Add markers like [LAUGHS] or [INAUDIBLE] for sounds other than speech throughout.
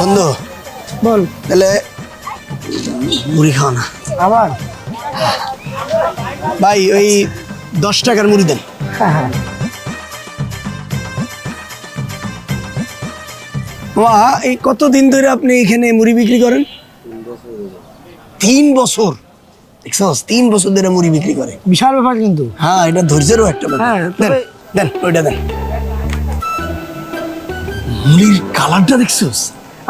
বন্ধু। বল। তাহলে মুড়ি খাও না। আবার? ভাই ওই দশ টাকার মুড়ি দেন। হ্যাঁ হ্যাঁ। মা এই কতদিন ধরে আপনি এখানে মুড়ি বিক্রি করেন? তিন বছর। দেখছস তিন বছর ধরে মুড়ি বিক্রি করে। বিশাল ব্যাপার কিন্তু। হ্যাঁ এটা ধৈর্যেরও একটা ব্যাপার। হ্যাঁ, দেন দেন ওইটা দেন। মুড়ির কালারটা দেখছস?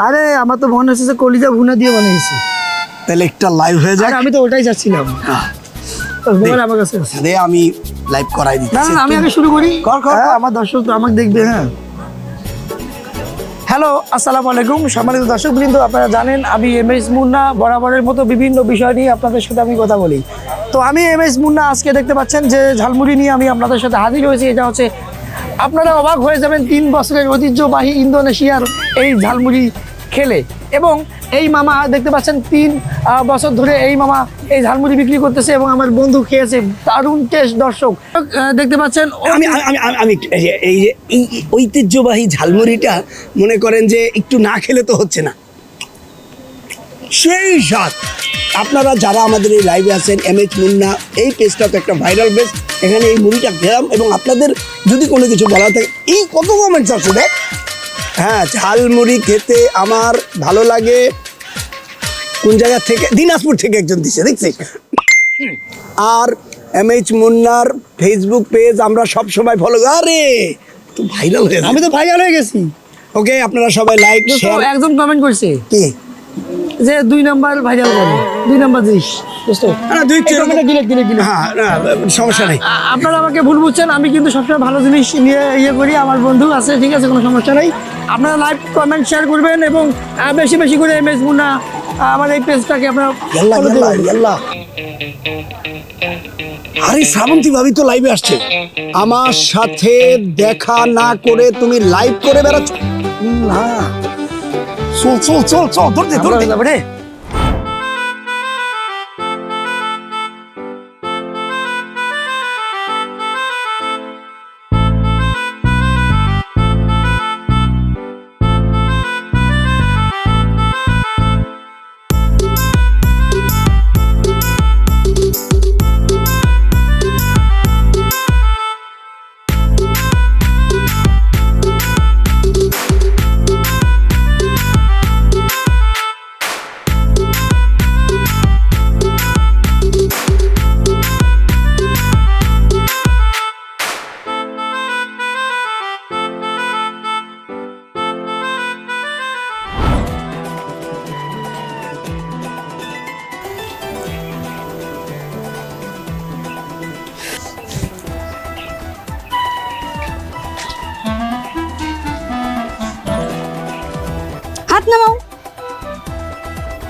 আরে আমার তো মনে হচ্ছে কলিজা ভুনা দিয়ে বানিয়েছি। তাহলে একটা লাইভ হয়ে যাক। আমি তো ওটাই চাচ্ছিলাম। আমার কাছে দে আমি লাইভ করাই দিচ্ছি। না আমি আগে শুরু করি। কর, কর, হ্যাঁ, আমার দর্শক তো আমাকে দেখবে হ্যাঁ। হ্যালো আসসালামু আলাইকুম। সম্মানিত দর্শক বৃন্দ আপনারা জানেন আমি এম এস মুন্না বরাবরের মতো বিভিন্ন বিষয় নিয়ে আপনাদের সাথে আমি কথা বলি। তো আমি এম এস মুন্না আজকে দেখতে পাচ্ছেন যে ঝালমুড়ি নিয়ে আমি আপনাদের সাথে হাজির হয়েছি। এটা হচ্ছে আপনারা অবাক হয়ে যাবেন তিন বছরের ঐতিহ্যবাহী ইন্দোনেশিয়ার এই ঝালমুড়ি খেলে। এবং এই মামা, দেখতে পাচ্ছেন, তিন বছর ধরে এই মামা এই ঝালমুড়ি বিক্রি করতেছে এবং আমার বন্ধু খেয়েছে। দারুণ টেস্ট দর্শক। দেখতে পাচ্ছেন আমি আমি, আমি- এই যে- এই ঐতিহ্যবাহী ঝালমুড়িটা মনে করেন যে একটু না খেলে তো হচ্ছে না। সেই স্বাদ আপনারা যারা আমাদের এই লাইভে আছেন এম এইচ মুন্না, এই পেজটা তো একটা ভাইরাল পেজ এখানে এই মুড়িটা খেলাম এবং আপনাদের যদি কোনো কিছু বলা থাকে, এই কত কমেন্টস আছে দেখ হ্যাঁ ঝালমুড়ি খেতে আমার ভালো লাগে। কোন জায়গা থেকে? দিনাজপুর থেকে একজন দিছে দেখছি। আর এম এইচ মুন্নার ফেসবুক পেজ আমরা সব সময় ফলো আরে তো ভাইরাল হয়ে আমি তো ভাইরাল হয়ে গেছি। ওকে আপনারা সবাই লাইক একজন কমেন্ট করছে। কি? যে দুই নাম্বার ভাইরাল করে দুই নাম্বার জিনিস। হ্যাঁ আপনারা আমাকে ভুল বুঝছেন আমি কিন্তু সবসময় ভালো জিনিস নিয়ে ইয়ে করি আমার বন্ধু আছে ঠিক আছে কোনো সমস্যা নেই। আপনারা লাইক কমেন্ট শেয়ার করবেন এবং বেশি বেশি করে এম এস মুন্না আমার এই পেজটাকে আপনারা আরে শ্রাবন্তী ভাবি তো লাইভে আসছে। আমার সাথে দেখা না করে তুমি লাইভ করে বেড়াচ্ছ। না। চল চল চল চল ধরতে যাব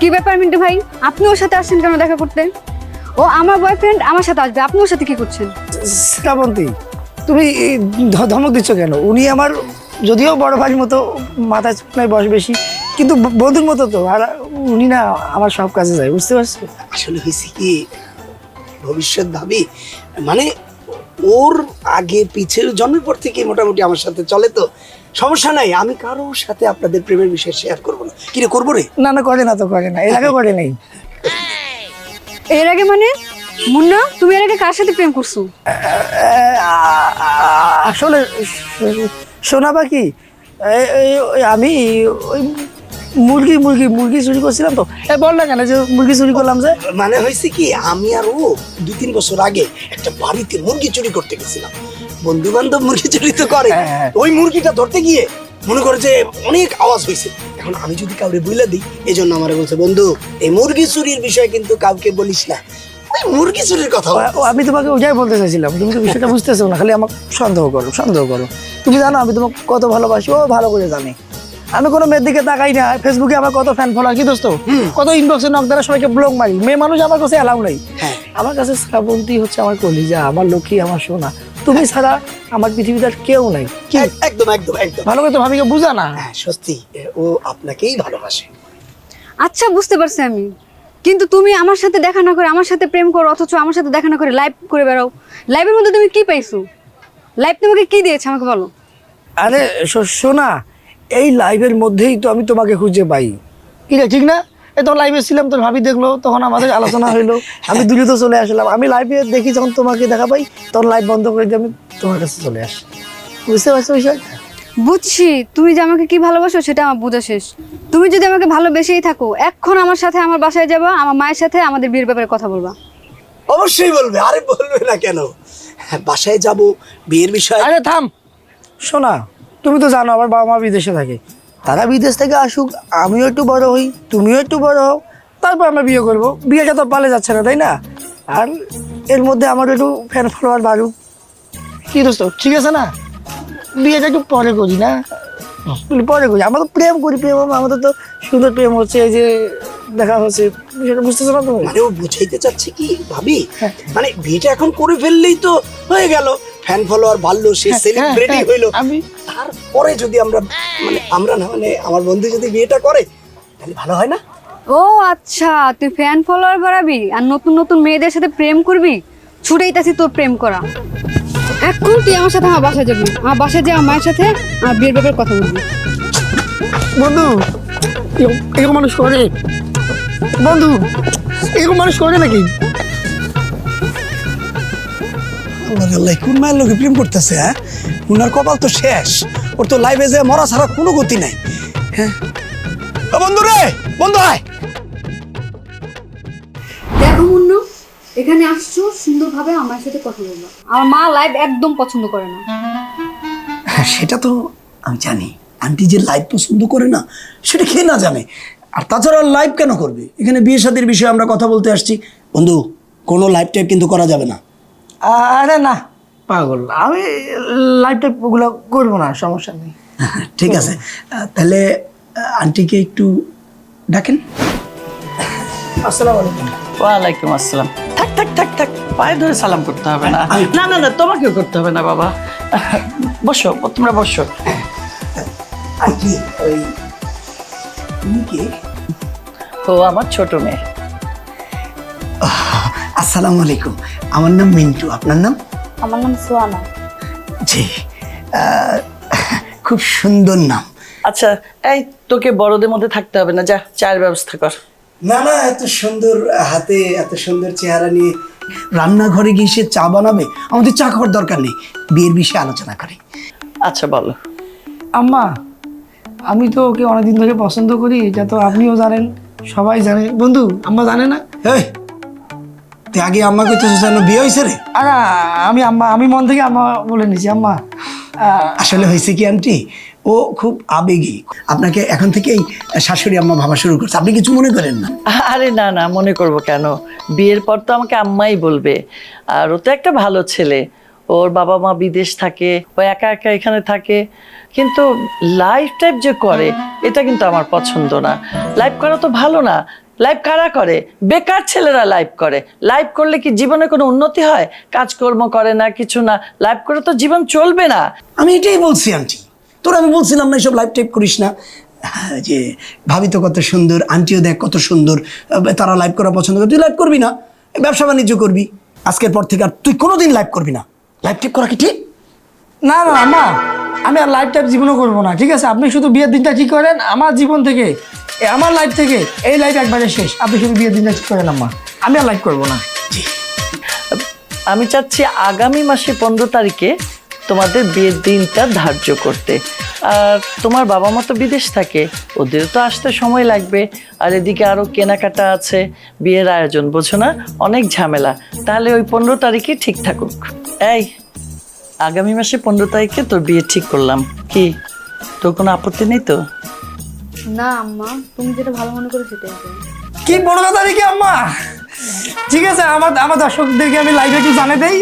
কি ব্যাপার মিন্টু ভাই? আপনি ওর সাথে আসছেন কেন দেখা করতে? ও আমার বয়ফ্রেন্ড আমার সাথে আসবে, আপনি ওর সাথে কি করছেন? শ্রাবন্তী তুমি ধমক দিচ্ছ কেন? উনি আমার যদিও বড় ভাইয়ের মতো মাথা চিকনায় বয়স বেশি, কিন্তু বন্ধুর মতো তো। আর উনি না আমার সব কাজে যায়, বুঝতে পারছ? আসলে হয়েছে কি, ভবিষ্যৎ ভাবি মানে ওর আগে পিছের জন্মের পর থেকে মোটামুটি আমার সাথে চলে তো। সমস্যা নাই আমি কারোর সাথে আপনাদের প্রেমের বিষয়ে শেয়ার করব না। কিরে করব রে? না না করে না তো করে না। এর আগে করে নেই। এর আগে মানে? মুন্না তুমি এর আগে কার সাথে প্রেম করছ? আসলে শোনা ওই আমি ওই মুরগি মুরগি মুরগি চুরি করছিলাম তো। এ বল না কেন যে মুরগি চুরি করলাম যে। মানে হয়েছে কি আমি আর ও দুই তিন বছর আগে একটা বাড়িতে মুরগি চুরি করতে গেছিলাম। বন্ধু বান্ধব মুরগি চুরি তো করে হ্যাঁ, হ্যাঁ। ওই মুরগিটা ধরতে গিয়ে মনে করে যে অনেক আওয়াজ হয়েছে। এখন আমি যদি কাউরে বইলে দিই এই জন্য আমার বলছে বন্ধু এই মুরগি চুরির বিষয়ে কিন্তু কাউকে বলিস না। ওই মুরগি চুরির কথা আমি তোমাকে বলতে চাইছিলাম। তুমি তো বিষয়টা বুঝতেছো না খালি আমাকে সন্দেহ করো সন্দেহ করো। তুমি জানো আমি তোমাকে কত ভালোবাসি ও ভালো করে জানি। আমি কোনো মেয়ের দিকে তাকাই না ফেসবুকে আমার কত ফ্যান ফলোয়ার কি দোস্ত? কত ইনবক্সে নক দ্বারা সবাইকে ব্লগ মারি। মেয়ে মানুষ আমার কাছে অ্যালাউ নেই। হ্যাঁ। আমার কাছে শ্রাবন্তী হচ্ছে আমার কলিজা আমার লক্ষ্মী আমার সোনা। তুমি ছাড়া আমার পৃথিবীতে আর কেউ নাই। কি? একদম একদম একদম। ভালো করে তো ভাবিকে বুঝা না। হ্যাঁ সত্যি ও আপনাকেই ভালোবাসে। আচ্ছা বুঝতে পারছি আমি। কিন্তু তুমি আমার সাথে দেখা না করে আমার সাথে প্রেম করো অথচ আমার সাথে দেখা না করে লাইভ করে বেড়াও। লাইভের মধ্যে তুমি কি পাইছো? লাইভ তোমাকে কি দিয়েছে আমাকে বলো। আরে শো- শোনা এই লাইভের মধ্যেই তো আমি তোমাকে খুঁজে পাই। কি রে ঠিক না? এ তো লাইভে ছিলাম তোর ভাবি দেখল তখন আমাদের আলোচনা হইল। আমি দ্রুত চলে আসলাম। আমি লাইভে দেখি যখন তোমাকে দেখা পাই তখন লাইভ বন্ধ করে দিয়ে আমি তোমার কাছে চলে আসি। বুঝতে পারছ বিষয়টা? বুঝছি। তুমি যে আমাকে কি ভালোবাসো সেটা আমার বোঝা শেষ। তুমি যদি আমাকে ভালোবেসেই থাকো এখন আমার সাথে আমার বাসায় যাবা আমার মায়ের সাথে আমাদের বিয়ের ব্যাপারে কথা বলবা। অবশ্যই বলবে আরে বলবে না কেন? হ্যাঁ, বাসায় যাব বিয়ের বিষয় আরে থাম! শোনা তুমি তো জানো আমার বাবা মা বিদেশে থাকে। তারা বিদেশ থেকে আসুক আমিও একটু বড় হই তুমিও একটু বড় হও তারপর আমরা বিয়ে করব। বিয়েটা তো পালে যাচ্ছে না তাই না? আর এর মধ্যে আমার একটু ফ্যান ফলোয়ার বাড়ুক। কি দোস্ত ঠিক আছে না? বিয়েটা একটু পরে করি না? পরে করি। আমরা তো প্রেম করি প্রেম আমাদের তো সুন্দর প্রেম হচ্ছে এই যে দেখা হচ্ছে বিষয়টা বুঝতেছো না তুমি? মানে ও বুঝাইতে চাচ্ছে কি ভাবি? মানে বিয়েটা এখন করে ফেললেই তো হয়ে গেল। ফ্যান ফলোয়ার বাড়লো সে সেলিব্রিটি হ্যাঁ, হইল। আমি তারপরে যদি আমরা মানে আমরা না মানে আমার বন্ধু যদি বিয়েটা করে তাহলে ভালো হয় না? ও আচ্ছা তুই ফ্যান ফলোয়ার বাড়াবি আর নতুন নতুন মেয়েদের সাথে প্রেম করবি? ছুটেইতাছি তোর প্রেম করা। এখন তুই আমার সাথে আমার বাসায় যাবি। আমার বাসায় যে আমার মায়ের সাথে আমার বিয়ের ব্যাপারে কথা বলবি। বন্ধু এরকম মানুষ করে? বন্ধু এরকম মানুষ করে নাকি? আল্লাহ আল্লাহ কোন মায়ের লোকে প্রেম করতেছে হ্যাঁ? উনার কপাল তো শেষ। ওর তো লাইফে যে মরা ছাড়া কোনো গতি নাই হ্যাঁ? বন্ধু রে বন্ধু আয়। দেখো মুন্নু এখানে আসছো সুন্দরভাবে আমার সাথে কথা বলব। আমার মা লাইভ একদম পছন্দ করে না। হ্যাঁ সেটা তো আমি জানি। আন্টি যে লাইভ পছন্দ করে না সেটা খেয়ে না জানে? আর তাছাড়া লাইভ কেন করবে? এখানে বিয়ে শাদির বিষয়ে আমরা কথা বলতে আসছি। বন্ধু কোনো লাইভ টাইপ কিন্তু করা যাবে না। আরে না পাগল। আমি লাইফ টাইপ ওগুলো করব না সমস্যা নেই। [LAUGHS] ঠিক আছে। তাহলে আন্টিকে একটু ডাকেন। আসসালামু আলাইকুম। ওয়ালাইকুম আসসালাম। থাক থাক থাক থাক। পায়ে ধরে সালাম করতে হবে না। না না না তোমাকেও করতে হবে না বাবা। [LAUGHS] বসো তোমরা বসো। আন্টি ওই তুমি কি? ও আমার ছোট মেয়ে। আসসালামু আলাইকুম। আমার নাম মিন্টু আপনার নাম? আমার নাম সোয়ানা। জি খুব সুন্দর নাম। আচ্ছা এই তোকে বড়দের মধ্যে থাকতে হবে না যা চায়ের ব্যবস্থা কর। না না এত সুন্দর হাতে এত সুন্দর চেহারা নিয়ে রান্নাঘরে গিয়ে সে চা বানাবে আমাদের চা খাওয়ার দরকার নেই। বিয়ের বিষয়ে আলোচনা করি। আচ্ছা বলো। আম্মা আমি তো ওকে অনেকদিন ধরে পছন্দ করি এটা তো আপনিও জানেন সবাই জানে। বন্ধু আম্মা জানে না? এই তুই আগে আম্মাকে তো যেন বিয়ে হয়েছে রে। আর আমি আম্মা আমি মন থেকে আম্মা বলে নিছি আম্মা। আসলে হয়েছে কি আন্টি? ও খুব আবেগী। আপনাকে এখন থেকেই শাশুড়ি আম্মা ভাবা শুরু করছে। আপনি কিছু মনে করেন না? আরে না না মনে করব কেন? বিয়ের পর তো আমাকে আম্মাই বলবে। আর ও তো একটা ভালো ছেলে। ওর বাবা মা বিদেশ থাকে ও একা একা এখানে থাকে। কিন্তু লাইফ টাইপ যে করে এটা কিন্তু আমার পছন্দ না। লাইফ করা তো ভালো না। লাইভ কারা করে? বেকার ছেলেরা লাইভ করে। লাইভ করলে কি জীবনে কোনো উন্নতি হয়? কাজকর্ম করে না কিছু না। লাইভ করে তো জীবন চলবে না। আমি এটাই বলছি আন্টি। তোর আমি বলছিলাম না এইসব লাইভ টাইপ করিস না। হ্যাঁ, যে ভাবি তো কত সুন্দর আন্টিও দেখ কত সুন্দর। তারা লাইভ করা পছন্দ করে। তুই লাইভ করবি না ব্যবসা বাণিজ্য করবি। আজকের পর থেকে আর তুই কোনোদিন লাইভ করবি না। লাইভ টাইপ করা কি ঠিক? না না আম্মা আমি আর লাইফ টাইপ জীবনও করব না ঠিক আছে? আপনি শুধু বিয়ের দিনটা ঠিক করেন? আমার জীবন থেকে আমার লাইফ থেকে এই লাইফ একবারে শেষ। আপনি শুধু বিয়ের দিনটা ঠিক করেন আম্মা। আমি আর লাইফ করব না। আমি চাচ্ছি আগামী মাসে পনেরো তারিখে তোমাদের বিয়ের দিনটা ধার্য করতে। আর তোমার বাবা মা তো বিদেশ থাকে ওদের তো আসতে সময় লাগবে। আর এদিকে আরও কেনাকাটা আছে বিয়ের আয়োজন বোঝো না? অনেক ঝামেলা। তাহলে ওই পনেরো তারিখে ঠিক থাকুক। এই আগামী মাসে পনেরো তারিখে তোর বিয়ে ঠিক করলাম। কি তোর কোনো আপত্তি নেই তো? না আম্মা তুমি যেটা ভালো মনে করো সেটাই করো। কি বড় কথা নাকি আম্মা? ঠিক আছে আমার আমার দর্শকদেরকে আমি লাইভে একটু জানে দেই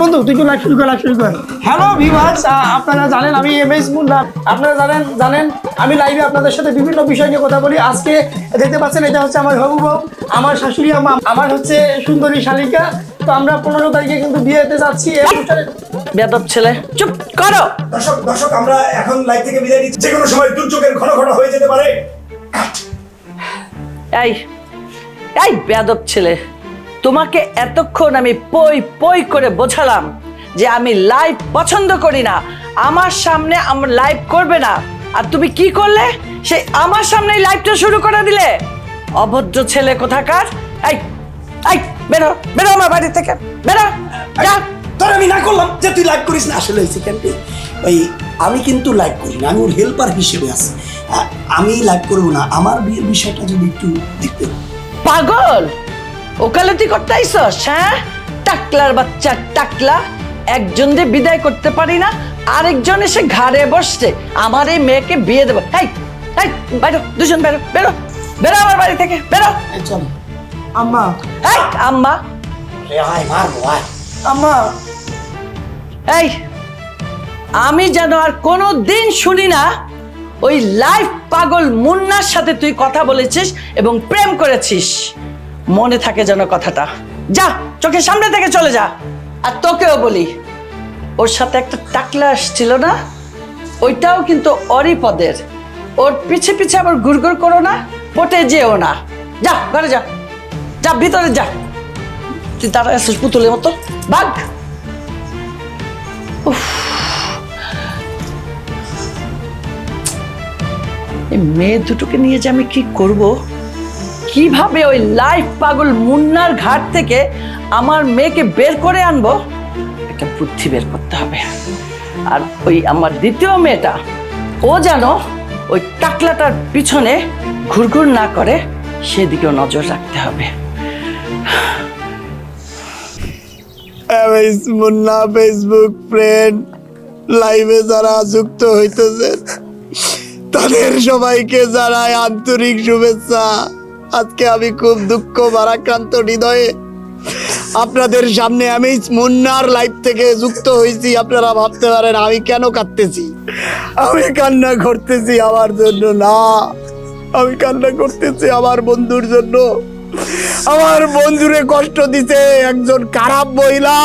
বন্ধু তুই একটু লাইভ শুরু কর লাইভ শুরু কর। হ্যালো ভিভার্স আপনারা জানেন আমি এম এস মুন্না। আপনারা জানেন জানেন আমি লাইভে আপনাদের সাথে বিভিন্ন বিষয় নিয়ে কথা বলি। আজকে দেখতে পাচ্ছেন এটা হচ্ছে আমার হবু বউ আমার শাশুড়ি আমা আমার হচ্ছে সুন্দরী শালিকা। তো আমরা পনেরো তারিখে কিন্তু বিয়েতে যাচ্ছি। এই অনুষ্ঠানে বেদব ছেলে চুপ করো। দর্শক দর্শক আমরা এখন লাইভ থেকে বিদায় নিচ্ছি। যে কোনো সময় দুর্যোগের ঘন ঘন হয়ে যেতে পারে। এই এই বেদব ছেলে তোমাকে এতক্ষণ আমি পই পই করে বোঝালাম যে আমি লাইভ পছন্দ করি না। আমার সামনে আমার লাইভ করবে না। আর তুমি কি করলে? সেই আমার সামনেই লাইভটা শুরু করে দিলে। অভদ্র ছেলে কোথাকার? এই এই বেরো বেরো আমার বাড়ি থেকে। বেরো যা। তোর আমি না করলাম যে তুই লাইক করিস না। আসলে হয়েছে কেন ওই আমি কিন্তু লাইক করি না আমি ওর হেল্পার হিসেবে আছি। আমি লাইক করব না। আমার বিয়ের বিষয়টা যদি একটু দেখতে। পাগল! ওকালতি করতে আইসস হ্যাঁ? টাকলার বাচ্চা টাকলা। একজন দিয়ে বিদায় করতে পারি না আরেকজন এসে ঘাড়ে বসছে। আমার এই মেয়েকে বিয়ে দেবো। এই এই বেরো দুজন বেরো বেরো বেরো আমার বাড়ি থেকে বেরো। চল। আম্মা। এই আম্মা। রে আয় মারবো আয়। আম্মা। এই, আমি যেন আর কোনো দিন শুনি না, ওই লাইফ পাগল মুন্নার সাথে তুই কথা বলেছিস এবং প্রেম করেছিস। মনে থাকে যেন কথাটা। যা, চোখের সামনে থেকে চলে যা। আর তোকেও বলি, ওর সাথে একটা টাকলা আসছিল না? ওইটাও কিন্তু অরিপদের ওর পিছে পিছে আবার ঘুরঘুর করো না, পটে যেও না। যা, ঘরে যা। যা, ভিতরে যা। তুই তারা আসিস পুতুলের মতো? এই মেয়ে দুটোকে নিয়ে যে আমি কি করব? কীভাবে ওই লাইফ পাগল মুন্নার ঘাট থেকে আমার মেয়েকে বের করে আনব? একটা বুদ্ধি বের করতে হবে। আর ওই আমার দ্বিতীয় মেয়েটা, ও যেন ওই টাকলাটার পিছনে ঘুরঘুর না করে সেদিকেও নজর রাখতে হবে। মুন্না ফেসবুক ফ্রেন্ড লাইভে যারা যুক্ত হইতেছেন, তাদের সবাইকে জানাই আন্তরিক শুভেচ্ছা। আজকে আমি খুব দুঃখ, ভারাক্রান্ত হৃদয়ে আপনাদের সামনে আমি মুন্নার লাইভ থেকে যুক্ত হয়েছি আপনারা ভাবতে পারেন, আমি কেন কাঁদতেছি? আমি কান্না করতেছি আমার জন্য না। আমি কান্না করতেছি আমার বন্ধুর জন্য। আমার বন্ধুরে কষ্ট দিতে একজন খারাপ মহিলা,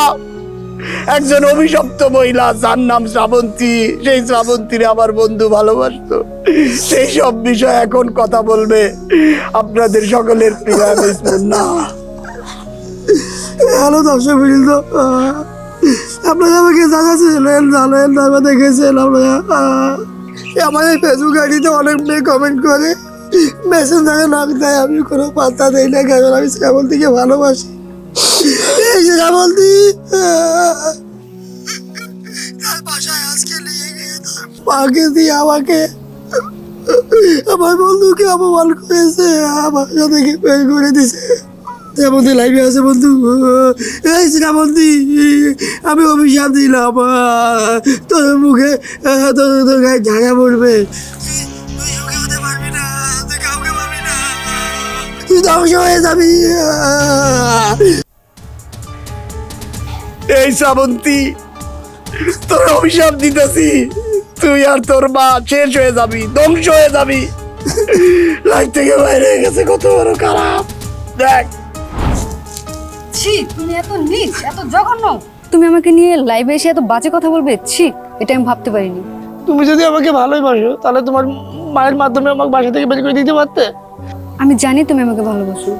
একজন অভিশপ্ত মহিলা, যার নাম শ্রাবন্তী। সেই শ্রাবন্তীরে আমার বন্ধু ভালোবাসতো। সেই সব বিষয় এখন কথা বলবে। আপনাদের সকলের প্রিয় মুন্না। হ্যালো দর্শক বৃন্দ আপনারা আমাকে জানাচ্ছিলেন জানেন আমি দেখেছেন আপনারা এই ফেসবুক আইডিতে অনেক মেয়ে কমেন্ট করে। মেসেঞ্জারে নাম দেয়, আমি কোনো পাত্তা দেই না কারণ আমি শ্রাবন্তীকে ভালোবাসি। এই শ্রাবন্তী তার বাসায় আজকে নিয়ে গিয়ে দিয়ে আমাকে আমার বন্ধুকে অপমান করেছে, আমার সাথে বের করে দিছে? শ্রাবন্তী লাইভে আছে বন্ধু। এই শ্রাবন্তী আমি অভিশাপ দিলাম তোর মুখে তোর তোর গায়ে ঝাড়া পড়বে। ধ্বংস হয়ে যাবি। এই শ্রাবন্তী তোর অভিশাপ দিতেছি। তুই আর তোর মা শেষ হয়ে যাবি ধ্বংস হয়ে যাবি। লাইফ থেকে বাইরে গেছে কত বড় খারাপ। দেখ। ছি তুমি এত নিচ এত জঘন্য। তুমি আমাকে নিয়ে লাইভে এসে এত বাজে কথা বলবে? ছি এটা আমি ভাবতে পারিনি। তুমি যদি আমাকে ভালোই বাসো তাহলে তোমার মায়ের মাধ্যমে আমাকে বাসা থেকে বের করে দিতে পারতে? আমি জানি তুমি আমাকে ভালোবাসো।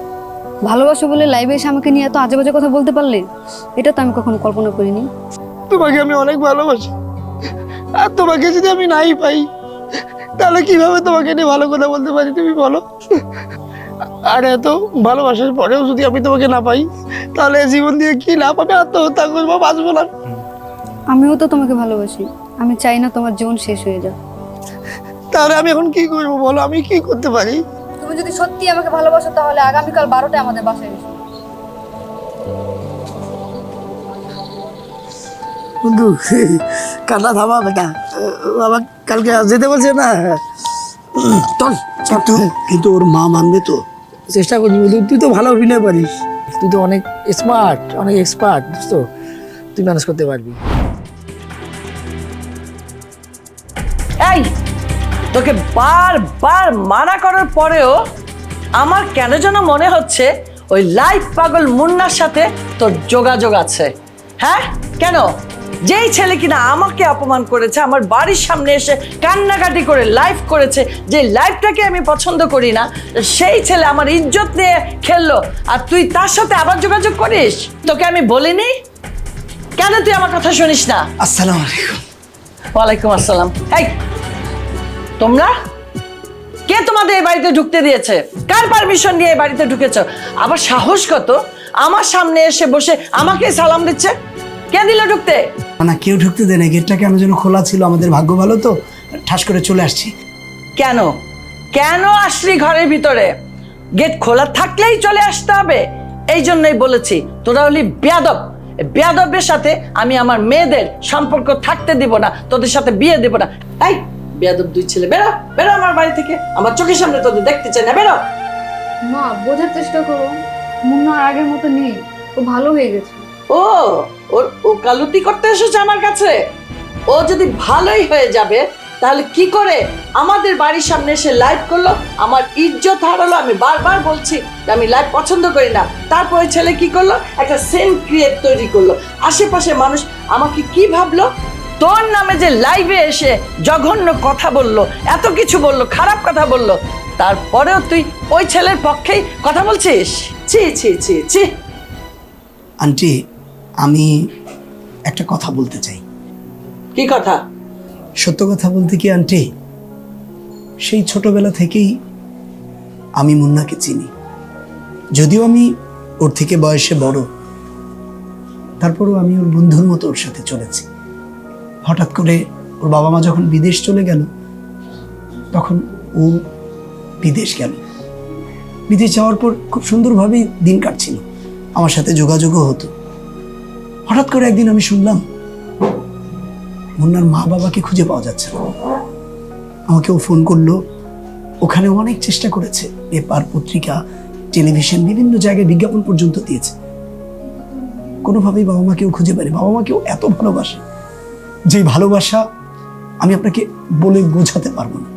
ভালোবাসো বলে লাইভে এসে আমাকে নিয়ে এত আজে বাজে কথা বলতে পারলে? এটা তো আমি কখনো কল্পনা করিনি। তোমাকে আমি অনেক ভালোবাসি। আর তোমাকে যদি আমি নাই পাই তাহলে কীভাবে তোমাকে নিয়ে ভালো কথা বলতে পারি তুমি বলো? আর এত ভালোবাসার পরেও যদি আমি তোমাকে না পাই তাহলে জীবন দিয়ে কি লাভ? আমি আত্মহত্যা করব বাঁচবো না। আমিও তো তোমাকে ভালোবাসি। আমি চাই না তোমার জীবন শেষ হয়ে যাক। তাহলে আমি এখন কি করব বলো? আমি কি করতে পারি? যদি সত্যি আমাকে ভালোবাসো তাহলে আগামীকাল বারোটায় আমাদের বাসায় এসো। বন্ধু কান্না থামা বেটা। বাবা কালকে যেতে বলছে না। চল কিন্তু কিন্তু ওর মা মানবে তো। চেষ্টা করবি বন্ধু তুই তো ভালো অভিনয় পারিস। তুই তো অনেক স্মার্ট অনেক এক্সপার্ট বুঝতো তুই ম্যানেজ করতে পারবি। তোকে বারবার মানা করার পরেও আমার কেন যেন মনে হচ্ছে ওই লাইফ পাগল মুন্নার সাথে তোর যোগাযোগ আছে। হ্যাঁ? কেন? যেই ছেলে কিনা আমাকে অপমান করেছে আমার বাড়ির সামনে এসে কান্নাকাটি করে লাইভ করেছে যে লাইভটাকে আমি পছন্দ করি না সেই ছেলে আমার ইজ্জত নিয়ে খেললো। আর তুই তার সাথে আবার যোগাযোগ করিস? তোকে আমি বলিনি? কেন তুই আমার কথা শুনিস না? আসসালামু আলাইকুম। ওয়ালাইকুম আসসালাম। এই তোমরা? কে তোমাদের এই বাড়িতে ঢুকতে দিয়েছে? কার পারমিশন নিয়ে এই বাড়িতে ঢুকেছো? আবার সাহস কত? আমার সামনে এসে বসে আমাকে সালাম দিচ্ছে? কে দিল ঢুকতে? না কেউ ঢুকতে দেয় না। গেটটা কেন যেন খোলা ছিল? আমাদের ভাগ্য ভালো তো। ঠাস করে চলে আসছি। কেন? কেন আসলি ঘরের ভিতরে? গেট খোলা থাকলেই চলে আসতে হবে। এই জন্যই বলেছি তোরা হলি বেয়াদব। বেয়াদবের সাথে আমি আমার মেয়েদের সম্পর্ক থাকতে দিব না তোদের সাথে বিয়ে দেব না। এই বেয়াদব দুই ছেলে। বেরো বেরো আমার বাড়ি থেকে। আমার চোখের সামনে তোদের দেখতে চাই না বেরো। মা বোঝার চেষ্টা করো। মুন্না আর আগের মতো নেই। ও ভালো হয়ে গেছে। ও ওর ও কালুতি করতে এসেছে আমার কাছে। ও যদি ভালোই হয়ে যাবে তাহলে কি করে আমাদের বাড়ির সামনে এসে লাইভ করল? আমার ইজ্জত হারালো আমি বারবার বলছি যে আমি লাইভ পছন্দ করি না। তারপর ছেলে কি করল? একটা সেন ক্রিয়েট তৈরি করল। আশেপাশে মানুষ আমাকে কি ভাবলো? তোর নামে যে লাইভে এসে জঘন্য কথা বলল এত কিছু বলল খারাপ কথা বলল তারপরেও তুই ওই ছেলের পক্ষেই কথা বলছিস? ছি ছি ছি ছি। আন্টি আমি একটা কথা বলতে চাই। কি কথা? সত্য কথা বলতে কি আন্টি? সেই ছোটবেলা থেকেই আমি মুন্নাকে চিনি। যদিও আমি ওর থেকে বয়সে বড় তারপরেও আমি ওর বন্ধুর মতো ওর সাথে চলেছি। হঠাৎ করে ওর বাবা মা যখন বিদেশ চলে গেল, তখন ও বিদেশ গেল। বিদেশ যাওয়ার পর খুব সুন্দরভাবেই দিন কাটছিল। আমার সাথে যোগাযোগও হতো। হঠাৎ করে একদিন আমি শুনলাম, মুন্নার মা বাবাকে খুঁজে পাওয়া যাচ্ছে না। আমাকে ও ফোন করল। ওখানে অনেক চেষ্টা করেছে। পেপার, পত্রিকা, টেলিভিশন, বিভিন্ন জায়গায় বিজ্ঞাপন পর্যন্ত দিয়েছে। কোনোভাবেই বাবা মাকেও খুঁজে পারে বাবা মাকেও এত ভালোবাসে। যে ভালোবাসা আমি আপনাকে বলে বোঝাতে পারব না।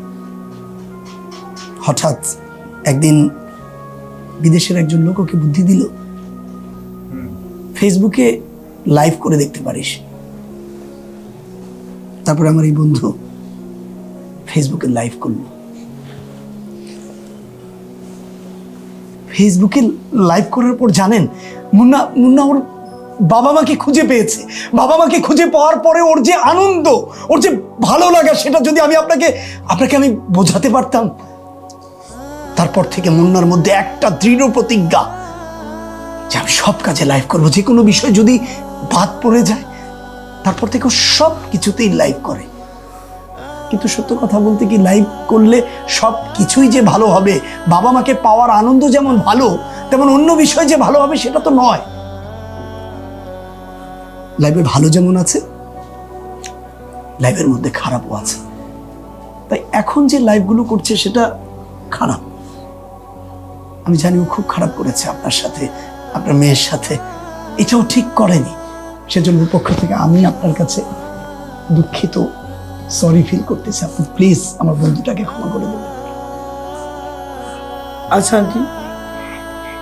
হঠাৎ একদিন বিদেশের একজন লোক ওকে বুদ্ধি দিল। ফেসবুকে লাইভ করে দেখতে পারিস। তারপরে আমার এই বন্ধু ফেসবুকে লাইভ করল। ফেসবুকে লাইভ করার পর জানেন মুন্না মুন্না ওর বাবা মাকে খুঁজে পেয়েছে। বাবা মাকে খুঁজে পাওয়ার পরে ওর যে আনন্দ, ওর যে ভালো লাগা, সেটা যদি আমি আপনাকে আপনাকে আমি বোঝাতে পারতাম, তারপর থেকে মুন্নার মধ্যে একটা দৃঢ় প্রতিজ্ঞা যে আমি সব কাজে লাইভ করব। যে কোনো বিষয় যদি বাদ পড়ে যায়, তারপর থেকে সব কিছুতেই লাইভ করে। কিন্তু সত্য কথা বলতে কি লাইভ করলে সব কিছুই যে ভালো হবে, বাবা মাকে পাওয়ার আনন্দ যেমন ভালো, তেমন অন্য বিষয় যে ভালো হবে, সেটা তো নয়। লাইভে ভালো যেমন আছে লাইভের মধ্যে খারাপও আছে। তাই এখন যে লাইভগুলো করছে সেটা খারাপ। আমি জানি ও খুব খারাপ করেছে আপনার সাথে, আপনার মেয়ের সাথে। এটাও ঠিক করেনি। সেজন্য পক্ষ থেকে আমি আপনার কাছে দুঃখিত সরি ফিল করতেছি। আপনি প্লিজ আমার বন্ধুটাকে ক্ষমা করে দেবেন। আচ্ছা আন্টি,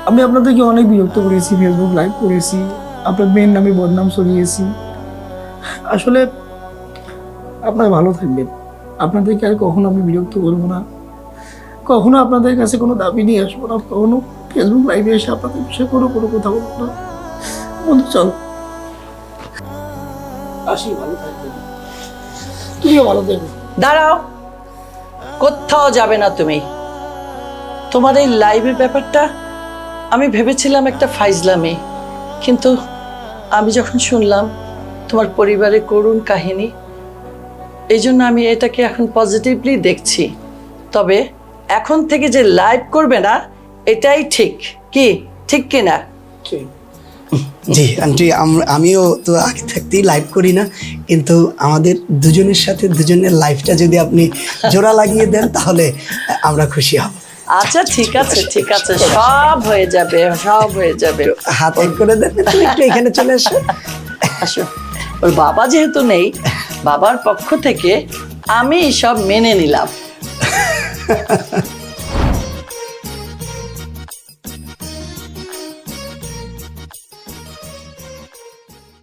আমি আপনাদেরকে অনেক বিরক্ত করেছি ফেসবুক লাইভ করেছি। আপনার মেয়ের নামে বদনাম ছড়িয়েছি। আসলে আপনারা ভালো থাকবেন। আপনাদেরকে আর কখনো আমি বিরক্ত করব না। কখনো আপনাদের কাছে কোনো দাবি নিয়ে আসব না। কখনো ফেসবুক লাইভে এসে আপনাদের বিষয়ে কোনো কোনো কথা বলব না। বন্ধু, চলো। আসি, ভালো থাকবেন। তুমিও ভালো থাকবে। দাঁড়াও। কোথাও যাবে না তুমি। তোমার এই লাইভের ব্যাপারটা আমি ভেবেছিলাম একটা ফাইজলামি, কিন্তু আমি যখন শুনলাম তোমার পরিবারের করুণ কাহিনী এই জন্য আমি এটাকে এখন পজিটিভলি দেখছি। তবে এখন থেকে যে লাইভ করবে না এটাই ঠিক। কি? ঠিক কিনা? ঠিক। জি আন্টি আম- আমিও তো আগে থাকতেই লাইভ করি না কিন্তু আমাদের দুজনের সাথে দুজনের লাইফটা যদি আপনি জোড়া লাগিয়ে দেন তাহলে আমরা খুশি হব। আচ্ছা ঠিক আছে ঠিক আছে সব হয়ে যাবে সব হয়ে যাবে। হাত করে দেবে একটু [LAUGHS] এখানে চলে আসো আসো। ওর বাবা যেহেতু নেই বাবার পক্ষ থেকে আমি সব মেনে নিলাম। [LAUGHS]